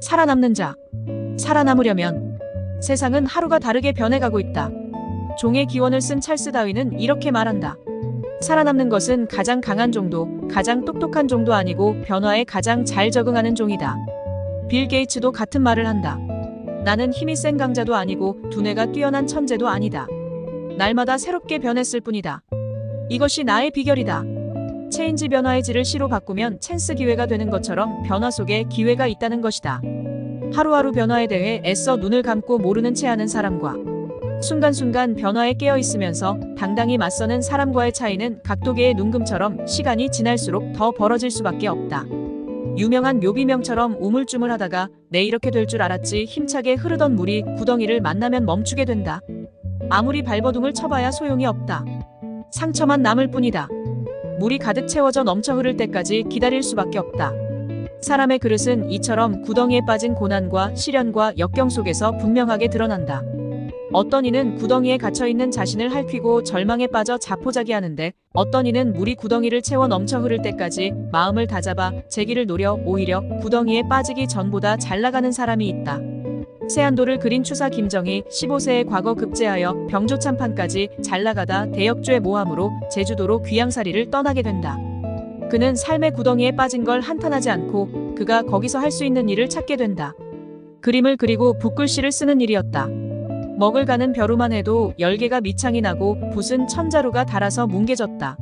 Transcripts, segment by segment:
살아남는 자. 살아남으려면 세상은 하루가 다르게 변해가고 있다. 종의 기원을 쓴 찰스 다윈은 이렇게 말한다. 살아남는 것은 가장 강한 종도, 가장 똑똑한 종도 아니고 변화에 가장 잘 적응하는 종이다. 빌 게이츠도 같은 말을 한다. 나는 힘이 센 강자도 아니고 두뇌가 뛰어난 천재도 아니다. 날마다 새롭게 변했을 뿐이다. 이것이 나의 비결이다. 체인지 변화의 질을 시로 바꾸면 찬스 기회가 되는 것처럼 변화 속에 기회가 있다는 것이다. 하루하루 변화에 대해 애써 눈을 감고 모르는 채 하는 사람과 순간순간 변화에 깨어 있으면서 당당히 맞서는 사람과의 차이는 각도계의 눈금처럼 시간이 지날수록 더 벌어질 수밖에 없다. 유명한 묘비명처럼 우물쭈물 하다가 내 이렇게 될 줄 알았지 힘차게 흐르던 물이 구덩이를 만나면 멈추게 된다. 아무리 발버둥을 쳐봐야 소용이 없다. 상처만 남을 뿐이다. 물이 가득 채워져 넘쳐 흐를 때까지 기다릴 수밖에 없다. 사람의 그릇은 이처럼 구덩이에 빠진 고난과 시련과 역경 속에서 분명하게 드러난다. 어떤 이는 구덩이에 갇혀 있는 자신을 핥히고 절망에 빠져 자포자기하는데 어떤 이는 물이 구덩이를 채워 넘쳐 흐를 때까지 마음을 다잡아 제기를 노려 오히려 구덩이에 빠지기 전보다 잘 나가는 사람이 있다. 세안도를 그린 추사 김정희 15세의 과거 급제하여 병조 참판까지 잘 나가다 대역죄 모함으로 제주도로 귀양살이를 떠나게 된다. 그는 삶의 구덩이에 빠진 걸 한탄하지 않고 그가 거기서 할 수 있는 일을 찾게 된다. 그림을 그리고 붓글씨를 쓰는 일이었다. 먹을 가는 벼루만 해도 열개가 밑창이 나고 붓은 천자루가 닳아서 뭉개졌다.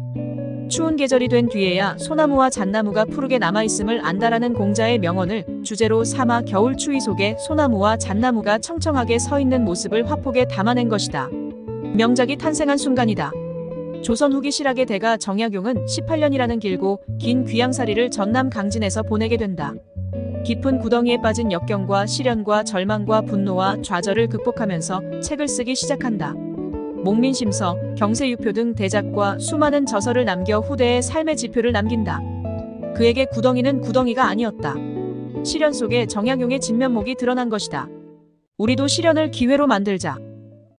추운 계절이 된 뒤에야 소나무와 잣나무가 푸르게 남아있음을 안다라는 공자의 명언을 주제로 삼아 겨울 추위 속에 소나무와 잣나무가 청청하게 서 있는 모습을 화폭에 담아낸 것이다. 명작이 탄생한 순간이다. 조선 후기 실학의 대가 정약용은 18년이라는 길고 긴 귀양살이를 전남 강진에서 보내게 된다. 깊은 구덩이에 빠진 역경과 시련과 절망과 분노와 좌절을 극복하면서 책을 쓰기 시작한다. 목민심서, 경세유표 등 대작과 수많은 저서를 남겨 후대의 삶의 지표를 남긴다. 그에게 구덩이는 구덩이가 아니었다. 시련 속에 정약용의 진면목이 드러난 것이다. 우리도 시련을 기회로 만들자.